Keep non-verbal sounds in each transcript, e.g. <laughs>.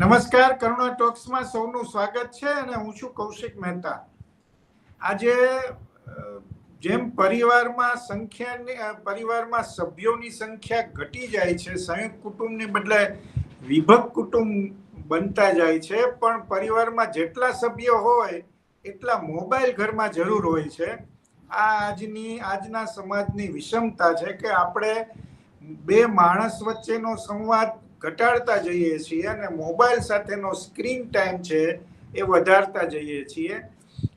નમસ્કાર, કરુણા ટોક્સમાં સૌનું સ્વાગત છે અને હું છું કૌશિક મહેતા. આજે જેમ પરિવારમાં સંખ્યાની પરિવારમાં સભ્યોની સંખ્યા ઘટી જાય છે, સંયુક્ત કુટુંબને બદલે વિભક્ત કુટુંબ બનતા જાય છે, પણ પરિવારમાં જેટલા સભ્યો હોય, એટલા મોબાઈલ ઘરમાં જરૂર હોય છે. આ આજની, આજના સમાજની વિષમતા છે કે આપણે બે માણસ વચ્ચેનો સંવાદ ઘટાડતા જઈએ છીએ અને મોબાઈલ સાથેનો સ્ક્રીન ટાઈમ છે એ વધારતા જઈએ છીએ.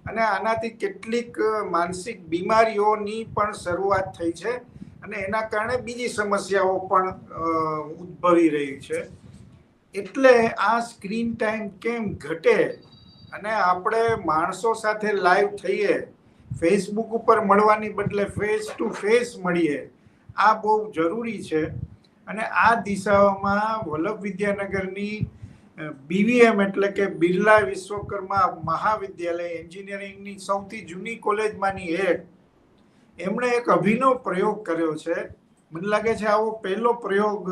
અને આનાથી કેટલીક માનસિક બીમારીઓની પણ શરૂઆત થઈ છે અને એના કારણે બીજી સમસ્યાઓ પણ ઉદ્ભવી રહી છે. એટલે આ સ્ક્રીન ટાઈમ કેમ ઘટે અને આપણે માણસો સાથે લાઈવ થઈએ, ફેસબુક ઉપર મળવાની બદલે ફેસ ટુ ફેસ મળીએ, આ બહુ જરૂરી છે. અને આ દિશાઓમાં વલ્લભ વિદ્યાનગરની બીવીએમ એટલે કે બિરલા વિશ્વકર્મા મહાવિદ્યાલય એન્જિનિયરિંગની સૌથી જૂની કોલેજમાંની એક, એમણે એક અભિનવ પ્રયોગ કર્યો છે. મને લાગે છે આવો પહેલો પ્રયોગ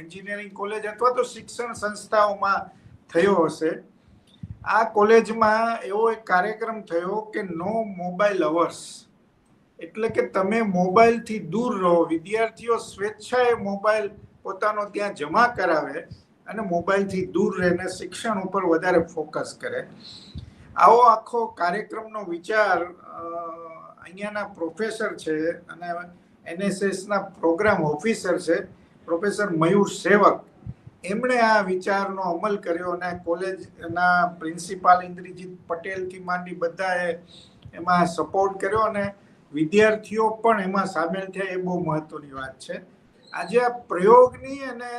એન્જિનિયરિંગ કોલેજ અથવા તો શિક્ષણ સંસ્થાઓમાં થયો હશે. આ કોલેજમાં એવો એક કાર્યક્રમ થયો કે નો મોબાઈલ અવર્સ. એટલે કે તમે મોબાઈલથી દૂર રહો. વિદ્યાર્થીઓ સ્વેચ્છાએ મોબાઈલ પોતાનો ત્યાં જમા કરાવે અને મોબાઈલથી દૂર રહીને શિક્ષણ ઉપર વધારે ફોકસ કરે. આવો આખો કાર્યક્રમનો વિચાર અહીંયાના પ્રોફેસર છે અને એનએસએસના પ્રોગ્રામ ઓફિસર છે, પ્રોફેસર મયુર સેવક. એમણે આ વિચારનો અમલ કર્યો અને કોલેજના પ્રિન્સિપાલ ઇન્દ્રજીત પટેલથી માંડી બધાએ એમાં સપોર્ટ કર્યો અને વિદ્યાર્થીઓ પણ એમાં સામેલ થયા એ બહુ મહત્વની વાત છે. આજે આ પ્રયોગની અને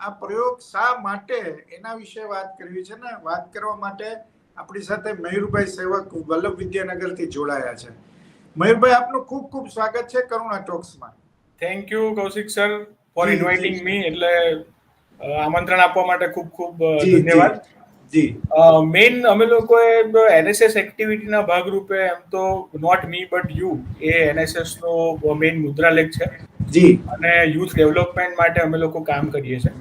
આ પ્રયોગ શા માટે એના વિશે વાત કરવી છે ને વાત કરવા માટે આપણી સાથે મયુરભાઈ સેવક વલ્લભ વિદ્યાનગરથી જોડાયા છે. મયુરભાઈ આપનું ખૂબ ખૂબ સ્વાગત છે Karuna ટોક્સમાં. Thank you Kaushik sir for inviting me એટલે આમંત્રણ આપવા માટે ખૂબ ખૂબ. ધન્યવાદ. જી. મેઇન અમે લોકોએ એનએસએસ એક્ટિવિટીના ભાગરૂપે એમ તો નોટ મી બટ યુ એ એનએસએસ નો મેઇન મુદ્રાલેખ છે. જી. અને યુથ ડેવલપમેન્ટ માટે અમે લોકો કામ કરીએ છીએ.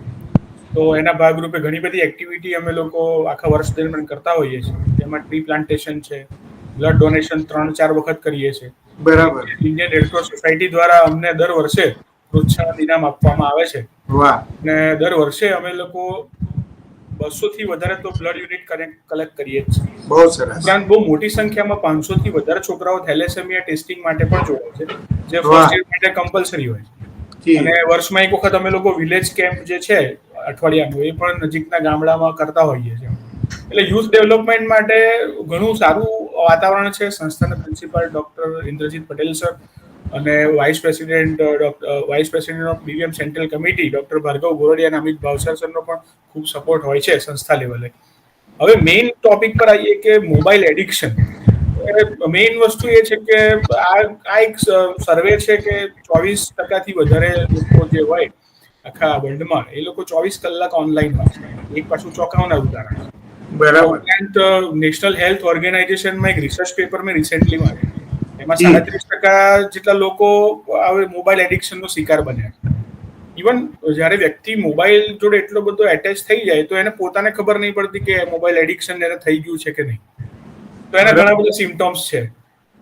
તો એના ભાગરૂપે ઘણી બધી એક્ટિવિટી અમે લોકો આખા વર્ષ દરમિયાન કરતા હોઈએ છીએ. જેમાં ટ્રી પ્લાન્ટેશન છે બ્લડ ડોનેશન ત્રણ ચાર વખત કરીએ છીએ. બરાબર. ઇન્ડિયન રેડક્રોસ સોસાયટી દ્વારા અમને દર વર્ષે પ્રોત્સાહન ઇનામ આપવામાં આવે છે. વાહ. અને દર વર્ષે અમે લોકો બસો થી વધારે તો બ્લડ યુનિટ કલેક્ટ કરીએ જ છીએ. બહુ સરસ. ઉપરાંત બહુ મોટી સંખ્યામાં પાંચસો થી વધારે છોકરાઓ થેલેસેમિયા ટેસ્ટિંગ માટે પણ જોડાય છે જે ફર્સ્ટ એડ માટે કમ્પલસરી હોય છે. અને વર્ષમાં એક વખત અમે લોકો વિલેજ કેમ્પ જે છે અઠવાડિયાનું એ પણ નજીકના ગામડામાં કરતા હોઈએ છીએ. એટલે યુથ ડેવલપમેન્ટ માટે ઘણું સારું વાતાવરણ છે. સંસ્થાના principal doctor Indrajit Patel sir અને vice president vice president of BVM central committee doctor Bhargav Gordiya અને અમિત ભાવસર સરનો પણ ખૂબ સપોર્ટ હોય છે સંસ્થા લેવલે હવે મેઇન ટોપિક પર આવીએ કે મોબાઈલ એડિક્શન મેઇન વસ્તુ એ છે કે આ આ એક સર્વે છે કે ચોવીસ ટકાથી વધારે લોકો જે હોય આખા વર્લ્ડમાં એ લોકો ચોવીસ કલાક ઓનલાઈન હોય છે. એક પાછું ચોંકાવનાર ઉદાહરણ. બરાબર. નેશનલ હેલ્થ ઓર્ગેનાઇઝેશનમાં એક રિસર્ચ પેપર મેં રિસેન્ટલી માર્યું એમાં સાડત્રીસ ટકા જેટલા લોકો હવે મોબાઈલ એડિક્શનનો શિકાર બન્યા છે. ઇવન જ્યારે વ્યક્તિ મોબાઈલ જોડે એટલો બધો એટેચ થઈ જાય તો એને પોતાને ખબર નહીં પડતી કે મોબાઈલ એડિક્શન એને થઈ ગયું છે કે નહીં. તો એના ઘણા બધા સિમ્ટમ્સ છે.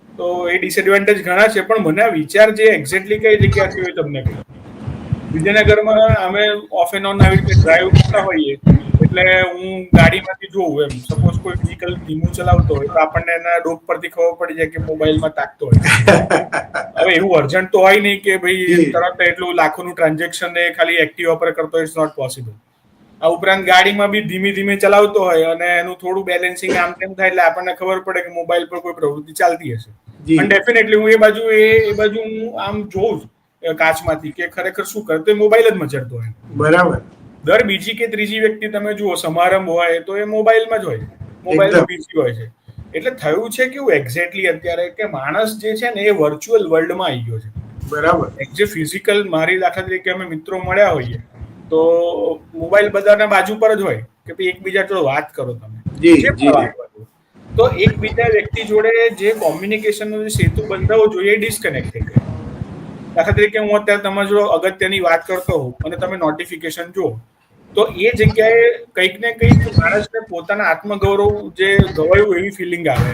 તો એ ડિસએડવાન્ટેજ ઘણા છે પણ મને આ વિચાર જે એક્ઝેક્ટલી કઈ જગ્યાથી હોય તમને કહું. વિદ્યાનગરમાં અમે ઓફ એન્ડ ઓન આવી રીતે ડ્રાઈવ કરતા હોઈએ એટલે હું ગાડીમાંથી જોઉં એમ. સપોઝ કોઈ વ્હીકલ ધીમું ચલાવતો હોય તો આપણને એના ડોક પરથી ખબર પડી જાય કે મોબાઈલમાં તાકતો હોય. <laughs> હવે એવું અર્જન્ટ તો હોય નહીં કે ભાઈ તરત એટલું લાખોનું ટ્રાન્ઝેક્શન એ ખાલી એક્ટિવા પર કરતો ઇટ્સ નોટ પોસિબલ આ ઉપરાંત ગાડીમાં બી ધીમે ધીમે ચલાવતો હોય અને એનું થોડું બેલેન્સિંગ આમ તેમ થાય એટલે આપણને ખબર પડે કે મોબાઈલ પર કોઈ પ્રવૃત્તિ ચાલતી હશે. પણ ડેફિનેટલી હું એ બાજુ એ એ બાજુ હું આમ જોઉં કાચમાંથી કે ખરેખર શું કરે તો એ મોબાઈલ જ મચડતો હોય. બરાબર. દર બીજી કે ત્રીજી વ્યક્તિ તમે જુઓ સમારંભ હોય તો એ મોબાઈલમાં જ હોય. મોબાઈલ બીજી હોય છે. એટલે થયું છે કેવું એક્ઝેક્ટલી અત્યારે કે માણસ જે છે ને એ વર્ચ્યુઅલ વર્લ્ડમાં આવી ગયો છે. બરાબર. જે ફિઝિકલ મારી દાખલા તરીકે અમે મિત્રો મળ્યા હોઈએ તો મોબાઈલ બધાના બાજુ પર જ હોય કે ભાઈ એકબીજા જોડે વાત કરો તમે. તો એકબીજા વ્યક્તિ જોડે જે કોમ્યુનિકેશનનો જે સેતુ બંધાવો જોઈએ ડિસ્કનેક્ટ થઈ ગયો દાખલા તરીકે હું અત્યારે તમારા જોડે અગત્યની વાત કરતો હોઉં અને તમે નોટિફિકેશન જુઓ તો એ જગ્યાએ કંઈક ને કંઈક માણસને પોતાના આત્મગૌરવ જે ગવાયું એવી ફિલિંગ આવે.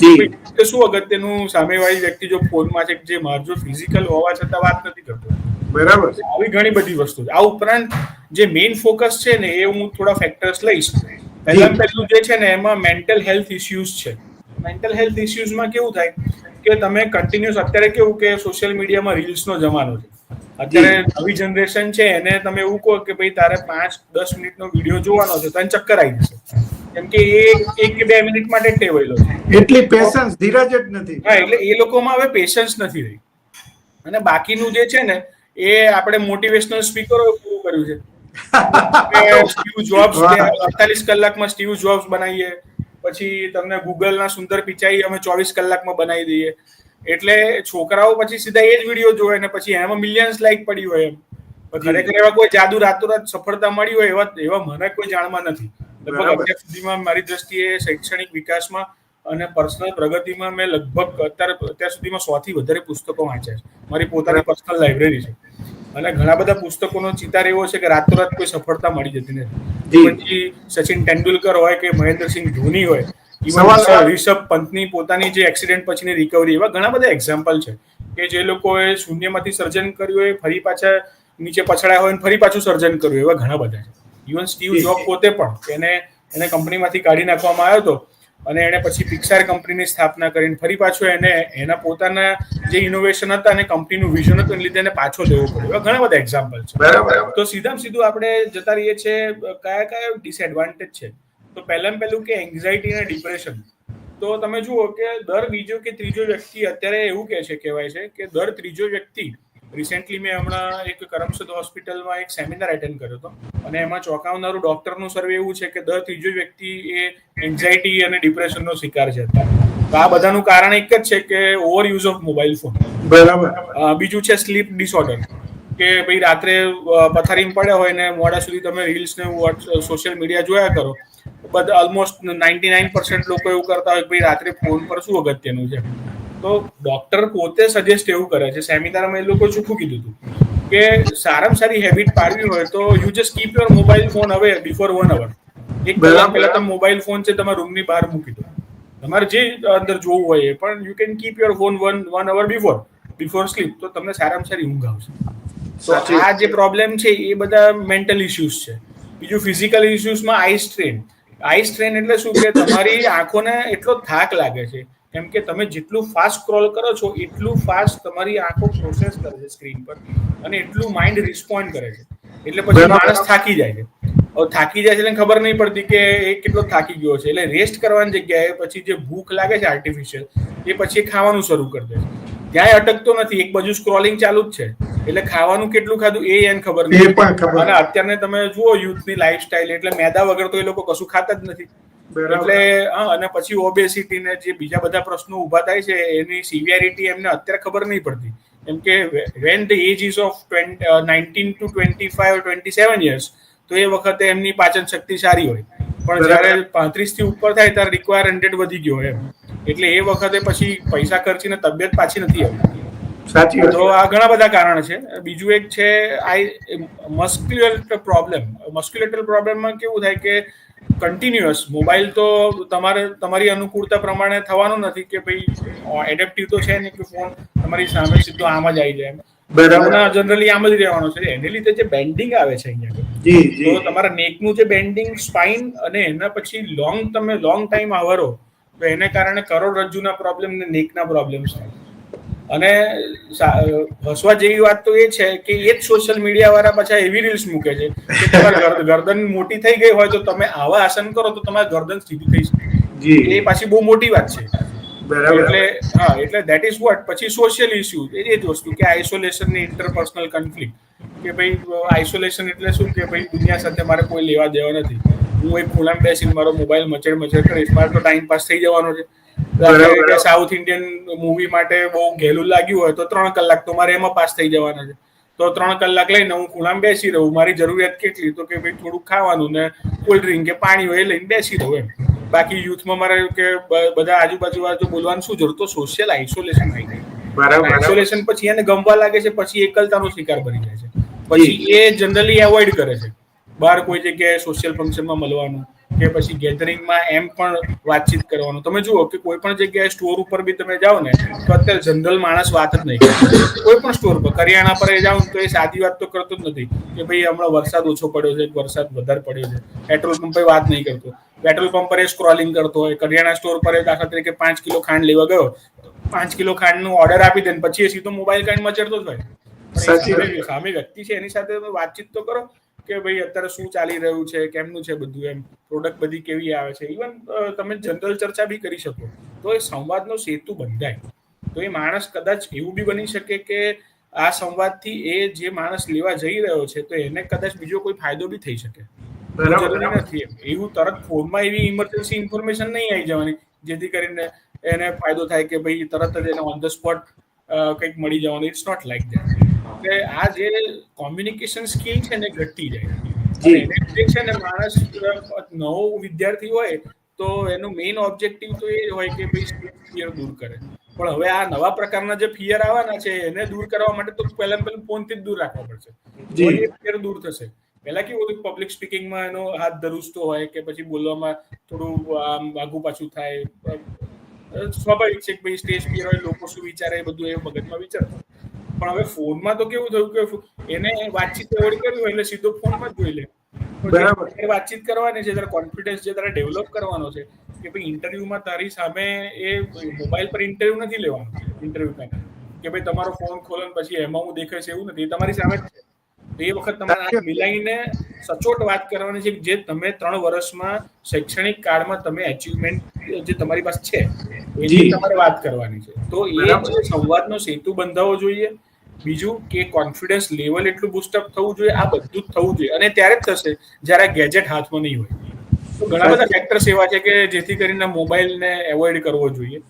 જી. શું અગત્યનું? સામેવાળી વ્યક્તિ જો ફોનમાં છે જે મારજો ફિઝિકલ હોવા છતાં વાત નથી કરતો. બરાબર. આવી ઘણી બધી વસ્તુ છે. આ ઉપરાંત જે મેઇન ફોકસ છે ને એ હું થોડા ફેક્ટર્સ લઈશ. પહેલા પહેલું જે છે ને એમાં મેન્ટલ હેલ્થ ઇસ્યુઝ છે. મેન્ટલ હેલ્થ ઇસ્યુઝમાં કેવું થાય કે તમે કન્ટિન્યુઅસ અત્યારે કેવું કે સોશિયલ મીડિયામાં રીલ્સનો જમાનો છે. અત્યારે નવી જનરેશન છે એને તમે એવું કહો કે ભાઈ તારે પાંચ દસ મિનિટનો વીડિયો જોવાનો છે તને ચક્કર આવી જશે. કેમ કે એ એક કે બે મિનિટ માટે ટેવાયેલો છે. એટલી પેશન્સ ધીરજ જ નથી. હા એટલે એ લોકોમાં હવે પેશન્સ નથી રહી. અને બાકીનું જે છે ને એ આપણે મોટિવેશનલ સ્પીકરો પૂરું કર્યું છે. સ્ટીવ જોબ્સ અડતાલીસ કલાકમાં સ્ટીવ જોબ્સ બનાવીએ પછી તમને ગૂગલના સુંદર પિચાઈ અમે ચોવીસ કલાકમાં બનાવી દઈએ. એટલે છોકરાઓ પછી સીધા એ જ વીડિયો જોવે ને પછી એમાં મિલિયન્સ લાઈક પડી હોય એમ. ખરેખર એવા કોઈ જાદુ રાતોરાત સફળતા મળી હોય એવા એવા મને કોઈ જાણમાં નથી. લગભગ અત્યાર સુધીમાં મારી દ્રષ્ટિએ શૈક્ષણિક વિકાસમાં અને પર્સનલ પ્રગતિમાં મેં લગભગ અત્યારે અત્યાર સુધીમાં સો થી વધારે પુસ્તકો વાંચ્યા છે. મારી પોતાની પર્સનલ લાઇબ્રેરી છે. અને ઘણા બધા પુસ્તકોનો ચિતાર એવો છે કે રાતોરાત કોઈ સફળતા મળી જતી. નથી. પછી સચિન તેંડુલકર હોય કે મહેન્દ્રસિંહ ધોની હોય સવાલ રિષભ પંતની પોતાની જે એક્સિડન્ટ પછીની રિકવરી એવા ઘણા બધા એક્ઝામ્પલ છે કે જે લોકોએ શૂન્યમાંથી સર્જન કર્યું હોય ફરી પાછા નીચે પછડાયા હોય અને ફરી પાછું સર્જન કર્યું એવા ઘણા બધા છે. ઇવન સ્ટીવ જોબ પોતે પણ એને એને કંપનીમાંથી કાઢી નાખવામાં આવ્યો હતો અને એને પછી પિક્સાર કંપનીની સ્થાપના કરીને ફરી પાછું એને એના પોતાના જે ઇનોવેશન હતા અને કંપનીનું વિઝન હતું એને લીધે એને પાછો લેવો પડ્યો. એવા ઘણા બધા એક્ઝામ્પલ છે. તો સીધામાં સીધું આપણે જતા રહીએ છીએ કયા કયા ડિસએડવાન્ટેજ છે? તો પહેલામાં પહેલું કે એન્ઝાયટી અને ડિપ્રેશન તો તમે જુઓ કે દર બીજો કે ત્રીજો વ્યક્તિ અત્યારે એવું કહે છે કહેવાય છે કે દર ત્રીજો વ્યક્તિ રિસેન્ટલી મેં હમણાં એક કરમસદ હોસ્પિટલમાં એક સેમિનાર એટેન્ડ કર્યો હતો અને એમાં ચોંકાવનારું ડોક્ટરનું સર્વે એવું છે કે દર ત્રીજો વ્યક્તિ એ એન્ઝાયટી અને ડિપ્રેશનનો શિકાર છે. તો આ બધાનું કારણ એક જ છે કે over use of mobile phone બરાબર બીજું છે સ્લીપ ડિસઓર્ડર કે ભાઈ રાત્રે પથારીમાં પડ્યા હોય ને મોડા સુધી તમે રીલ્સ ને સોશિયલ મીડિયા જોયા કરો બધા ઓલમોસ્ટ નાઇન્ટી નાઇન પર્સન્ટ લોકો એવું કરતા હોય ભાઈ રાત્રે ફોન પર શું અગત્યનું છે? તો ડોક્ટર પોતે સજેસ્ટ એવું કરે છે સેમિનારમાં એ લોકો ચૂકું કીધું હતું કે સારામાં સારી હેબિટ પાડવી હોય તો you just keep your mobile phone હવે બિફોર વન અવર એક કલાક પહેલા તમે મોબાઈલ ફોન છે તમારા રૂમની બહાર મૂકી દો. તમારે જે અંદર જોવું હોય એ પણ you can keep your phone one one hour before before sleep તો તમને સારામાં સારી ઊંઘ આવશે. તો આ જે પ્રોબ્લેમ છે એ બધા મેન્ટલ ઇશ્યુઝ છે. બીજું ફિઝિકલ ઇશ્યુઝમાં આઈ સ્ટ્રેન આઈ સ્ટ્રેન એટલે શું કે તમારી આંખોને એટલો થાક લાગે છે. કેમ કે તમે જેટલું ફાસ્ટ સ્ક્રોલ કરો છો એટલું ફાસ્ટ તમારી આંખો પ્રોસેસ કરે છે સ્ક્રીન પર અને એટલું માઇન્ડ રિસ્પોન્ડ કરે છે. એટલે પછી માણસ થાકી જાય છે. થાકી જાય છે એટલે ખબર નહીં પડતી કે એ કેટલો થાકી ગયો છે. એટલે રેસ્ટ કરવાની જગ્યાએ પછી જે ભૂખ લાગે છે આર્ટિફિશિયલ એ પછી ખાવાનું શરૂ કરી દે છે. ક્યાંય અટકતો નથી. એક બાજુ સ્ક્રોલિંગ ચાલુ જ છે. એટલે ખાવાનું કેટલું ખાધું એ એને ખબર નથી અને અત્યારને તમે જુઓ યુથની લાઈફસ્ટાઈલ એટલે મેદા વગર તો એ લોકો કશું ખાતા જ નથી. એટલે અને પછી ઓબેસિટી ને જે બીજા બધા પ્રશ્નો ઊભા થાય છે એની સિવિયરિટી એમને અત્યારે ખબર નહીં પડતી. કેમ કે when the age is of nineteen to twenty five twenty seven years તો એ વખતે એમની પાચન શક્તિ સારી હોય. પણ જયારે પાંત્રીસથી ઉપર થાય ત્યારે રિક્વાયર હંડ્રેડ વધી ગયો હોય એમ. એટલે એ વખતે પછી પૈસા ખર્ચીને તબિયત પાછી નથી આવતી. સાચી તો આ ઘણા બધા કારણ છે. બીજું એક છે આઈ મસ્ક્યુલેટર પ્રોબ્લેમ. મસ્ક્યુલેટર પ્રોબ્લેમમાં કેવું થાય કે કન્ટિન્યુઅસ મોબાઈલ તો તમારે તમારી અનુકૂળતા પ્રમાણે થવાનું નથી કે ભાઈ એડેપ્ટિવ તો છે ને કે ફોન તમારી સામે સીધો આમ જ આવી જાય. બરાબર. જનરલી આમ જ રહેવાનો છે. એને લીધે જે બેન્ડિંગ આવે છે અહીંયા તો તમારા નેકનું જે બેન્ડિંગ સ્પાઇન અને એના પછી લોંગ તમે લોંગ ટાઈમ આવરો તો એને કારણે કરોડરજ્જુના પ્રોબ્લેમ ને નેકના પ્રોબ્લેમ્સ થાય. અને હસવા જેવી વાત તો એ છે કે એ જ સોશિયલ મીડિયા વાળા પાછા એવી રીલ્સ મૂકે છે કે તમારી ગરદન મોટી થઈ ગઈ હોય તો તમે આવા આસન કરો તો તમારી ગરદન સીધી થઈ શકે. એ પાછી બહુ મોટી વાત છે. એટલે હા એટલે દેટ ઇઝ વોટ પછી સોશિયલ ઇસ્યુ એ જ વસ્તુ કે આઇસોલેશન ને ઇન્ટરપર્સનલ કન્ફ્લિક્ટ કે ભાઈ આઇસોલેશન એટલે શું? કે ભાઈ દુનિયા સાથે મારે કોઈ લેવા દેવા નથી. હું એક ખૂણામાં બેસીને મારો મોબાઈલ મચેડ મચેડ કરીશ મારે તો ટાઈમ પાસ થઈ જવાનો છે. સાઉથ ઇન્ડિયન મૂવી માટે બહુ ઘેલું લાગ્યું હોય તો ત્રણ કલાક તો મારે એમાં પાસ થઈ જવાના છે. તો ત્રણ કલાક લઈને હું ખૂણામાં બેસી રહું મારી જરૂરિયાત કેટલી? તો કે ભાઈ થોડુંક ખાવાનું ને કોલ્ડ ડ્રિંક કે પાણી હોય એ લઈને બેસી રહું એમ. બાકી યુથમાં મારે કે બધા આજુબાજુ બાજુ બોલવાનું શું જરૂર? તો સોશિયલ આઇસોલેશન આવી જાય. બરાબર આઇસોલેશન પછી એને ગમવા લાગે છે પછી એકલતાનો શિકાર બની જાય છે. પછી એ જનરલી એવોઇડ કરે છે. બહાર કોઈ જગ્યાએ સોશિયલ ફંક્શનમાં મળવાનું કે પછી ગેધરિંગમાં એમ પણ વાતચીત કરવાનું. તમે જુઓ કે કોઈ પણ જગ્યાએ સ્ટોર ઉપર બી તમે જાઓ ને તો અત્યારે જનરલ માણસ વાત જ નહીં કોઈ પણ સ્ટોર પર કરિયાણા પર એ જાઓ તો એ સાદી વાત તો કરતો જ નથી કે ભાઈ હમણાં વરસાદ ઓછો પડ્યો છે વરસાદ વધારે પડ્યો છે. પેટ્રોલ પંપ વાત નહીં કરતો. પેટ્રોલ પંપ પર એ સ્ક્રોલિંગ કરતો હોય કરિયાણા સ્ટોર પર એ દાખલા તરીકે પાંચ કિલો ખાંડ લેવા ગયો પાંચ કિલો ખાંડનું ઓર્ડર આપી દે ને પછી એ સીધો મોબાઈલ કાંડ મચડતો જ હોય. સામે વ્યક્તિ છે એની સાથે વાતચીત તો કરો કે ભાઈ અત્યારે શું ચાલી રહ્યું છે કેમનું છે બધું એમ? પ્રોડક્ટ બધી કેવી આવે છે? ઇવન તમે જનરલ ચર્ચા બી કરી શકો. તો એ સંવાદનો સેતુ બંધાય. તો એ માણસ કદાચ એવું બી બની શકે કે આ સંવાદથી એ જે માણસ લેવા જઈ રહ્યો છે તો એને કદાચ બીજો કોઈ ફાયદો બી થઈ શકે. જરૂરી નથી એવું તરત ફોનમાં એવી ઇમરજન્સી ઇન્ફોર્મેશન નહીં આવી જવાની જેથી કરીને એને ફાયદો થાય કે ભાઈ તરત જ એને ઓન ધ સ્પોટ કંઈક મળી જવાનું. ઇટ્સ નોટ લાઈક ધેટ એટલે આ જે કોમ્યુનિકેશન સ્કિલ છે ને ઘટતી જાય. છે ને માણસ નવો વિદ્યાર્થી હોય તો એનું મેઇન ઓબ્જેક્ટિવ તો એ હોય કે ભાઈ ફિયર દૂર કરે. પણ હવે આ નવા પ્રકારના જે ફિયર આવવાના છે એને દૂર કરવા માટે તો પહેલા પહેલા ફોનથી જ દૂર રાખવા પડશે. ફિયર દૂર થશે. પહેલા કેવું હતું પબ્લિક સ્પીકિંગમાં એનો હાથ ધરુસતો હોય કે પછી બોલવામાં થોડું આમ આગુ પાછું થાય. સ્વાભાવિક છે કે ભાઈ સ્ટેજ ફિયર હોય લોકો શું વિચારે એ બધું એ મગજમાં વિચારતો. પણ હવે ફોનમાં તો કેવું થયું કે એને વાતચીત એવોર્ડ કરવી હોય એટલે સીધો ફોનમાં જ જોઈ લે. બરાબર. વાતચીત કરવાની છે તારે કોન્ફિડન્સ જે તારે ડેવલપ કરવાનો છે કે ભાઈ ઇન્ટરવ્યુમાં તારી સામે એ મોબાઈલ પર ઇન્ટરવ્યુ નથી લેવાનું ઇન્ટરવ્યુ પહેલા કે ભાઈ તમારો ફોન ખોલો પછી એમાં હું દેખાય છે એવું નથી. તમારી સામે જ છે. એ વખત તમારે આ મિલાઈને સચોટ વાત કરવાની છે જે તમે ત્રણ વર્ષમાં શૈક્ષણિક કાળમાં તમે અચીવમેન્ટ જે તમારી પાસે છે એની તમારે વાત કરવાની છે. તો એ જે સંવાદનો સેતુ બંધાવવો જોઈએ. બીજું કે કોન્ફિડન્સ લેવલ એટલું બુસ્ટઅપ થવું જોઈએ આ બધું જ થવું જોઈએ. અને ત્યારે જ થશે જ્યારે ગેજેટ હાથમાં નહીં હોય. તો ઘણા બધા ફેક્ટર્સ એવા છે કે જેથી કરીને મોબાઈલને એવોઇડ કરવો જોઈએ.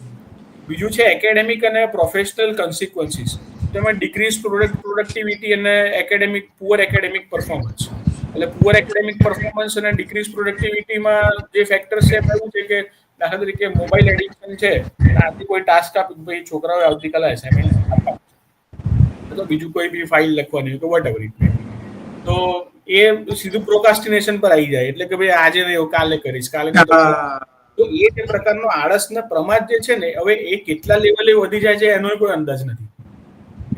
બીજું છે એકેડેમિક અને પ્રોફેશનલ કન્સિક્વન્સીસ તેમાં ડિક્રીઝ પ્રોડક્ટ પ્રોડક્ટિવિટી અને એકેડેમિક પુઅર એકેડેમિક પરફોર્મન્સ એટલે પુઅર એકેડેમિક પરફોર્મન્સ અને ડિક્રીઝ પ્રોડક્ટિવિટીમાં જે ફેક્ટર્સ છે એવું છે કે દાખલા તરીકે મોબાઈલ એડિક્શન છે આથી કોઈ ટાસ્ક આપી ભાઈ છોકરાઓએ આવતીકાલે એસાઇનમેન્ટ આપવા. તો બીજું કોઈ બી ફાઇલ લખવાની કે વોટ એવર ઇટ તો એ સીધું પ્રોકાસ્ટિનેશન પર આવી જાય, એટલે કે ભાઈ આજે નહીં કાલે કરીશ, કાલે તો એ જે પ્રકારનો આળસ ને પ્રમાદ જે છે ને, હવે એ કેટલા લેવલે વધી જાય છે, એનો કોઈ અંદાજ નથી.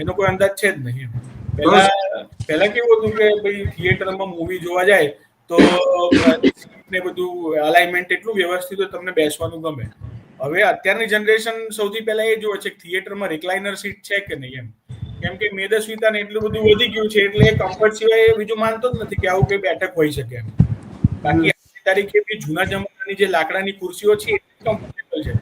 એનો કોઈ અંદાજ છે જ નહીં. પહેલા પહેલા કેવું હતું કે ભાઈ થિયેટરમાં મૂવી જોવા જાય, તો ને બધું અલાઇનમેન્ટ એટલું વ્યવસ્થિત હોય તમને બેસવાનું ગમે. હવે અત્યારની જનરેશન સૌથી પહેલા એ જોવે છે કે થિયેટરમાં રિક્લાઇનર સીટ છે કે નહીં એમ. કેમ કે મેદસ્વીતા ને એટલું બધું વધી ગયું છે એટલે કમ્ફર્ટ સિવાય એ બીજું માનતો જ નથી કે આવું કઈ બેઠક હોઈ શકે બાકી આજની તારીખે બી જૂના જમાનાની જે લાકડાની ખુરશીઓ છે એ કમ્ફર્ટેબલ છે.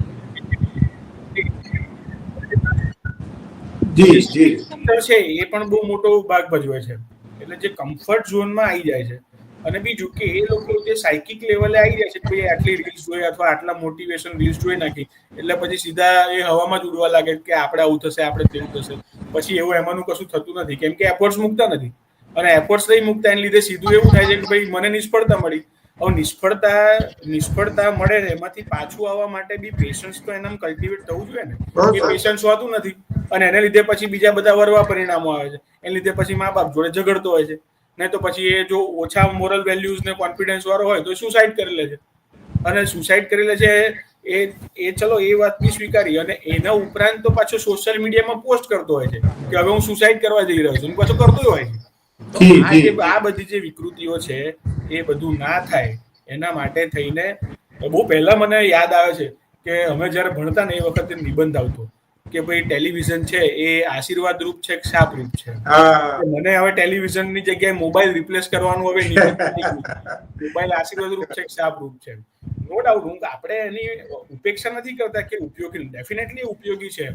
જી જી. છે એ પણ બહુ મોટો ભાગ ભજવે છે. એટલે જે કમ્ફર્ટ ઝોનમાં આવી જાય છે. અને બીજું કે એ લોકો જે સાયકિક લેવલે આવી જાય છે કે ભાઈ આટલી રીલ્સ જોઈએ અથવા આટલા મોટિવેશન રીલ્સ જોઈ નાખી એટલે પછી સીધા એ હવામાં જ ઉડવા લાગે કે આપણે આવું થશે આપણે તેવું થશે. પછી એવું એમાંનું કશું થતું નથી કેમ કે એફર્ટ્સ મૂકતા નથી. અને એફર્ટ્સ નહીં મૂકતા એને લીધે સીધું એવું થાય છે કે ભાઈ મને નિષ્ફળતા મળી. હવે નિષ્ફળતા નિષ્ફળતા મળે ને એમાંથી પાછું આવવા માટે બી પેશન્સ તો એનામ કલ્ટિવેટ થવું જોઈએ ને. એ પેશન્સ હોતું નથી. અને એને લીધે પછી બીજા બધા વરવા પરિણામો આવે છે. એને લીધે પછી મા બાપ જોડે ઝઘડતો હોય છે. નહીં તો પછી એ જો ઓછા મોરલ વેલ્યુઝ ને કોન્ફિડન્સ વાળો હોય તો સુસાઇડ કરી લે છે અને સુસાઇડ કરી લે છે એ એ ચલો એ વાત બી સ્વીકારી અને એના ઉપરાંત તો પાછો સોશિયલ મીડિયામાં પોસ્ટ કરતો હોય છે કે હવે હું સુસાઇડ કરવા જઈ રહ્યો છું પાછો કરતો હોય છે. તો આ જે. આ બધી જે વિકૃતિઓ છે એ બધું ના થાય એના માટે થઈને બહુ પહેલા મને યાદ આવે છે કે અમે જ્યારે ભણતા ને એ વખતે નિબંધ આવતો. કે ભાઈ ટેલિવિઝન છે એ આશીર્વાદ રૂપ છે કે શાપ રૂપ છે? મને હવે ટેલિવિઝનની જગ્યાએ મોબાઈલ રિપ્લેસ કરવાનું હવે. મોબાઈલ આશીર્વાદ રૂપ છે કે શાપ રૂપ છે? નો ડાઉટ હું આપણે એની ઉપેક્ષા નથી કરતા કે ઉપયોગી ડેફિનેટલી ઉપયોગી છે.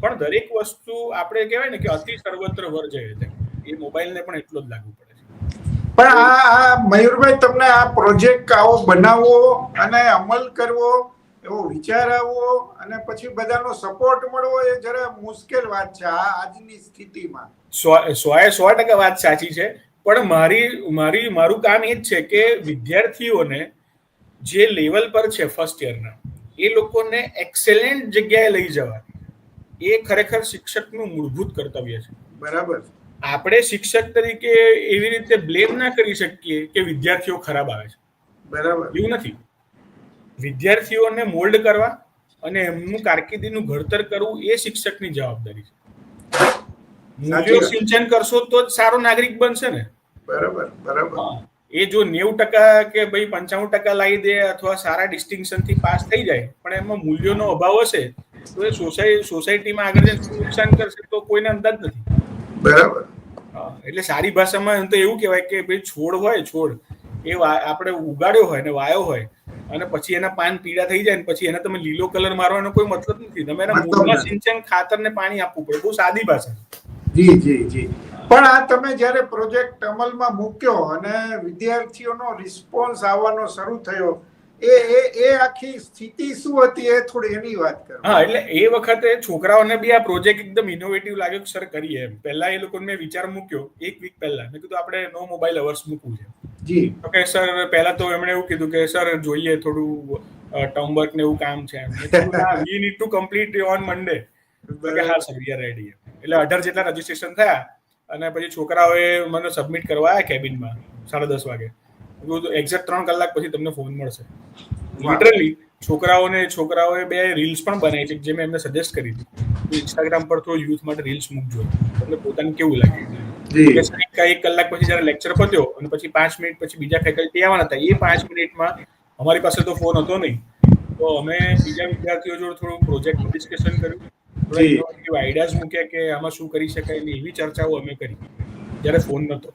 પણ દરેક વસ્તુ આપણે કહેવાય ને કે અતિ સર્વત્ર વર્જય છે. એ મોબાઈલને પણ એટલો જ લાગુ પડે છે. પણ આ આ મયુરભાઈ તમને આ પ્રોજેક્ટ આવો બનાવવો અને અમલ કરવો એવો વિચાર આવવો અને પછી બધાનો સપોર્ટ મળવો એ જરા મુશ્કેલ વાત છે આ આજની સ્થિતિમાં. સો એ સો ટકા વાત સાચી છે. પણ મારી મારી મારું કામ એ જ છે કે વિદ્યાર્થીઓને જે લેવલ પર છે ફર્સ્ટ યરના એ લોકોને એક્સેલેન્ટ જગ્યાએ લઈ જવા. એ ખરેખર શિક્ષકનું મૂળભૂત કર્તવ્ય છે. બરાબર. આપણે શિક્ષક તરીકે એવી રીતે બ્લેમ ના કરી શકીએ કે વિદ્યાર્થીઓ ખરાબ આવે છે. બરાબર. એવું નથી. વિદ્યાર્થીઓને મોલ્ડ કરવા અને એમનું કારકિર્દીનું ઘડતર કરવું એ શિક્ષકની જવાબદારી છે. મૂલ્યો સિંચન કરશો તો જ સારો નાગરિક બનશે ને. બરાબર બરાબર. એ જો નેવું ટકા કે ભાઈ પંચાણું ટકા લાવી દે અથવા સારા ડિસ્ટિંક્શનથી પાસ થઈ જાય પણ એમાં મૂલ્યોનો અભાવ હશે તો એ સોસાય સોસાયટીમાં આગળ જઈને નુકસાન કરશે તો કોઈને અંદાજ નથી. બરાબર. એટલે સારી ભાષામાં એમ તો એવું કહેવાય કે ભાઈ છોડ હોય છોડ. એ આપણે ઉગાડ્યો હોય ને વાયો હોય અને પછી એના પાન પીળા થઈ જાય ને પછી એને તમે લીલો કલર મારવાનો કોઈ મતલબ નથી. તમે એના મૂળમાં સિંચન ખાતર ને પાણી આપવું પડે. બહુ સાદી ભાષા જી જી જી. પણ આ તમે જ્યારે પ્રોજેક્ટ અમલમાં મૂક્યો અને વિદ્યાર્થીઓનો રિસ્પોન્સ આવવાનો શરૂ થયો એ એ એ આખી સ્થિતિ શું હતી એ થોડી એની વાત કરો. હા એટલે એ વખતે છોકરાઓને બી આ પ્રોજેક્ટ એકદમ ઇનોવેટિવ લાગ્યો સર કરીએ એમ. પહેલા એ લોકોને મેં વિચાર મૂક્યો એક વીક પહેલા. મેં કીધું આપણે નો મોબાઈલ અવર્સ મૂકવું છે. જી. ઓકે સર પહેલા તો એમણે એવું કીધું કે સર જોઈએ થોડું ટર્મવર્ક ને એવું કામ છે we need to complete on Monday હા સર વી આર રેડી એટલે અઢાર જેટલા રજીસ્ટ્રેશન થયા અને પછી છોકરાઓએ મને સબમિટ કરવા આવ્યા કેબિનમાં સાડા દસ વાગે. એક્ઝેક્ટ ત્રણ કલાક પછી તમને ફોન મળશે. લિટરલી છોકરાઓને છોકરાઓએ બે રીલ્સ પણ બનાવી છે જે મેં એમને સજેસ્ટ કરી હતી. ઇન્સ્ટાગ્રામ પર થોડું યુથ માટે રીલ્સ મૂકજો. તમને પોતાને કેવું લાગે? એક કલાક પછી જયારે લેક્ચર પત્યો અને પછી પાંચ મિનિટ પછી બીજા ફેકલ્ટી આવવાના હતા એ પાંચ મિનિટમાં અમારી પાસે તો ફોન હતો નહીં. તો અમે બીજા વિદ્યાર્થીઓ જોડે થોડું પ્રોજેક્ટ ડિસ્કશન કર્યું. થોડા જી. મૂક્યા કે આમાં શું કરી શકાય ને એવી ચર્ચાઓ અમે કરી. જ્યારે ફોન નતો.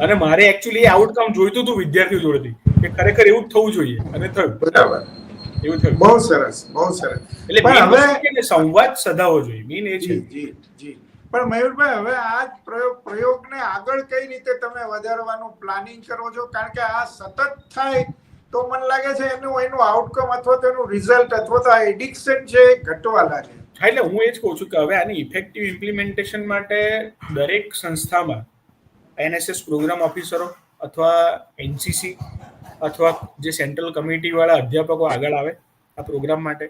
અને મારે એકચ્યુઅલી આઉટકમ જોઈતું હતું વિદ્યાર્થીઓ જોડેથી કે ખરેખર એવું જ થવું જોઈએ. અને થયું. બરાબર. એવું થયું. બહુ સરસ બહુ સરસ. એટલે હવે કે સંવાદ સધાવો જોઈએ. મેન એ છે. જી જી. પણ મયુરભાઈ, હવે આ પ્રયોગ પ્રયોગને આગળ કઈ રીતે તમે વધારવાનું પ્લાનિંગ કરો છો? કારણ કે આ સતત થાય તો મને લાગે છે એનું એનું આઉટકમ અથવા તો એનું રિઝલ્ટ અથવા તો આ એડિક્શન છે ઘટવા લાગે એટલે હું એ જ કહું છું કે હવે આની ઇફેક્ટિવ ઇમ્પ્લિમેન્ટેશન માટે દરેક સંસ્થામાં એનએસએસ પ્રોગ્રામ ઓફિસરો અથવા એનસીસી અથવા જે સેન્ટ્રલ કમિટીવાળા અધ્યાપકો આગળ આવે આ પ્રોગ્રામ માટે,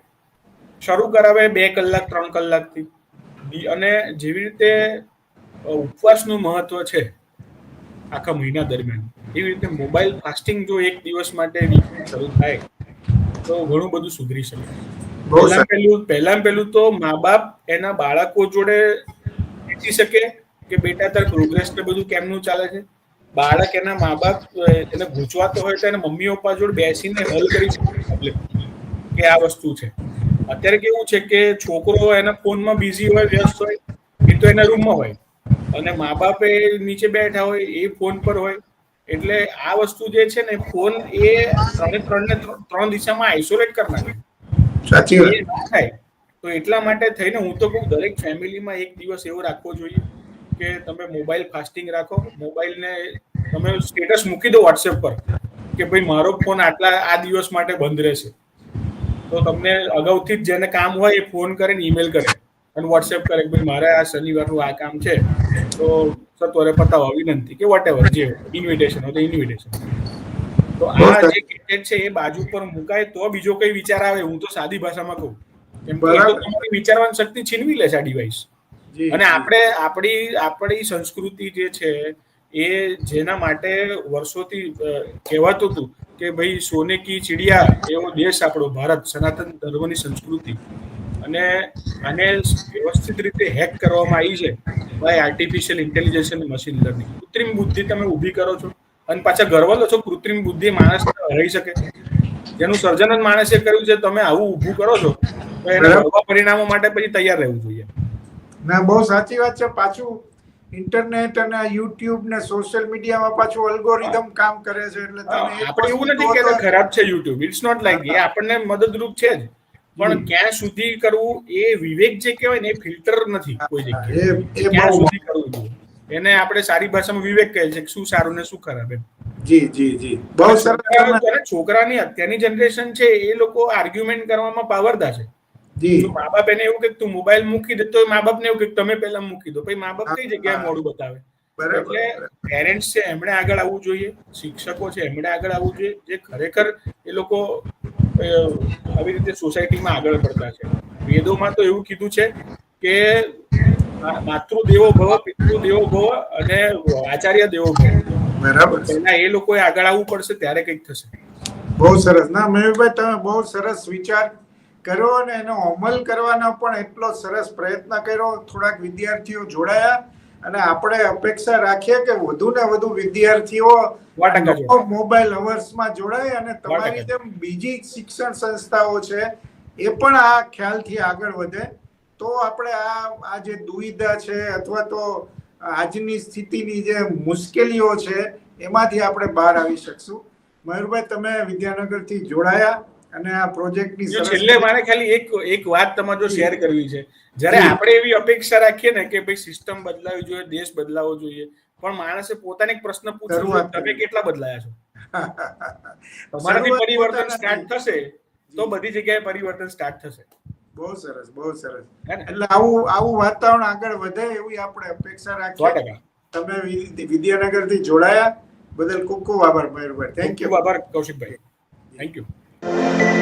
શરૂ કરાવે બે કલાક, ત્રણ કલાકથી. અને જેવી રીતે ઉપવાસનું મહત્વ છે આખા મહિના દરમિયાન એવી રીતે મોબાઈલ ફાસ્ટિંગ જો એક દિવસ માટે weekend શરૂ થાય તો ઘણું બધું સુધરી શકે. પહેલા પહેલું પહેલા પહેલું તો મા બાપ એના બાળકો જોડે બેસી શકે કે બેટા તાર પ્રોગ્રેસ ને બધું કેમનું ચાલે છે? બાળક એના મા બાપ એને ગૂંચવાતો હોય તો એને મમ્મી પપ્પા જોડે બેસીને હલ કરી શકે કે આ વસ્તુ છે. અત્યારે કેવું છે કે છોકરો એના ફોનમાં બિઝી હોય વ્યસ્ત હોય એ તો એના રૂમમાં હોય. અને મા બાપે નીચે બેઠા હોય એ ફોન પર હોય. એટલે આ વસ્તુ જે છે ને ફોન એ ત્રણે ત્રણ ત્રણ દિશામાં આઇસોલેટ કરી નાખે. સાચી વાત. ના થાય તો એટલા માટે થઈને હું તો કહું દરેક ફેમિલીમાં એક દિવસ એવો રાખવો જોઈએ કે તમે મોબાઈલ ફાસ્ટિંગ રાખો. મોબાઈલને તમે સ્ટેટસ મૂકી દો વોટ્સએપ પર કે ભાઈ મારો ફોન આટલા આ દિવસ માટે બંધ રહેશે. તો તમને અગાઉથી જ જેને કામ હોય એ ફોન કરે ને ઈમેલ કરે અને વોટ્સએપ કરે કે ભાઈ મારે આ શનિવારનું આ કામ છે. તો સત્વરે પતાવો વિનંતી કે વોટ એવર જે ઇન્વિટેશન હોય તો ઇન્વિટેશન તો આ જે ક્રિકેટ છે એ બાજુ પર મુકાય તો બીજો કઈ વિચાર આવે હું તો સાદી ભાષામાં કહું. કેમ કે એ તો બરાબર. તમારી વિચારવાની શક્તિ છીનવી લે છે આ ડિવાઇસ અને આપણે આપણી આપણી સંસ્કૃતિ જે છે એ જેના માટે વર્ષોથી કહેવાતું હતું કે ભાઈ સોને કી ચિડિયા એવો દેશ આપણો ભારત સનાતન ધર્મની સંસ્કૃતિ. અને આને વ્યવસ્થિત રીતે હેક કરવામાં આવી છે બાય આર્ટિફિશિયલ ઇન્ટેલિજન્સ અને મશીન લર્નિંગ કૃત્રિમ બુદ્ધિ તમે ઊભી કરો છો અને પાછા ગર્વ લો છો કૃત્રિમ બુદ્ધિ માણસ રહી શકે. જેનું સર્જન જ માણસે કર્યું છે તમે આવું ઊભું કરો છો તો એના. પરિણામો માટે પછી તૈયાર રહેવું જોઈએ. ના બહુ સાચી વાત છે. પાછું ઇન્ટરનેટ અને યુટ્યુબ ને સોશિયલ મીડિયામાં પાછું અલ્ગોરિધમ કામ કરે છે એટલે તમે આપણે એવું નથી કે ખરાબ છે યુટ્યુબ. ઇટ્સ નોટ લાઈક એ આપણને મદદરૂપ છે જ. પણ ક્યાં સુધી કરવું એ વિવેક જે કહેવાય ને એ ફિલ્ટર નથી કોઈ જગ્યાએ. ક્યાં સુધી કરવું એને આપણે સારી ભાષામાં વિવેક કહે છે કે શું સારું ને શું ખરાબ એમ. જી જી જી. બહુ સરસ છોકરાની અત્યારની જનરેશન છે એ લોકો આર્ગ્યુમેન્ટ કરવામાં પાવરદા છે. મા બાપ એને એવું કે તું મોબાઈલ મૂકી દે તો મા બાપને એવું કે તમે પહેલા મૂકી દો. પછી મા બાપ કઈ જગ્યાએ મોડું બતાવે? બરાબર એટલે પેરેન્ટ્સ છે એમણે આગળ આવવું જોઈએ. શિક્ષકો છે એમણે આગળ આવવું જોઈએ. જે ખરેખર એ લોકો આવી રીતે સોસાયટીમાં આગળ પડતા છે. વેદોમાં તો એવું કીધું છે કે માતૃ દેવો ભવ પિતૃદેવો ભવ અને આચાર્ય દેવો ભવ. બરાબર. પહેલા એ લોકોએ આગળ આવવું પડશે ત્યારે કંઈક થશે. બહુ સરસ. ના મયુરભાઈ તમે બહુ સરસ વિચાર કર્યો અને એનો અમલ કરવાનો પણ એટલો સરસ પ્રયત્ન કર્યો. થોડાક વિદ્યાર્થીઓ જોડાયા અને આપણે અપેક્ષા રાખીએ કે વધુ ને વધુ વિદ્યાર્થીઓ. મોબાઈલ અવર્સમાં જોડાય અને તમારી જેમ બીજી શિક્ષણ સંસ્થાઓ છે એ પણ આ ખ્યાલથી આગળ વધે. તો આપણે આ આ જે દુવિધા છે અથવા તો આજની સ્થિતિની જે મુશ્કેલીઓ છે એમાંથી આપણે બહાર આવી શકશું. મયુરભાઈ તમે વિદ્યાનગરથી જોડાયા. અને આ પ્રોજેક્ટની છેલ્લે મારે ખાલી એક એક વાત તમારે જો શેર કરવી છે. જ્યારે આપણે એવી અપેક્ષા રાખીએ ને કે ભાઈ સિસ્ટમ બદલાવી જોઈએ દેશ બદલાવો જોઈએ પણ માણસે પોતાને એક પ્રશ્ન પૂછવો તમે કેટલા બદલાયા છો? <laughs> તમારાથી પરિવર્તન સ્ટાર્ટ થશે તો બધી જગ્યાએ પરિવર્તન સ્ટાર્ટ થશે. બહુ સરસ બહુ સરસ. એટલે આવું આવું વાતાવરણ આગળ વધે એવી આપણે અપેક્ષા રાખીએ. તમે વિદ્યાનગરથી જોડાયા. બદલ ખૂબ ખૂબ આભાર મયુરભાઈ થેન્ક યુ આભાર Kaushikbhai. Thank you Thank you.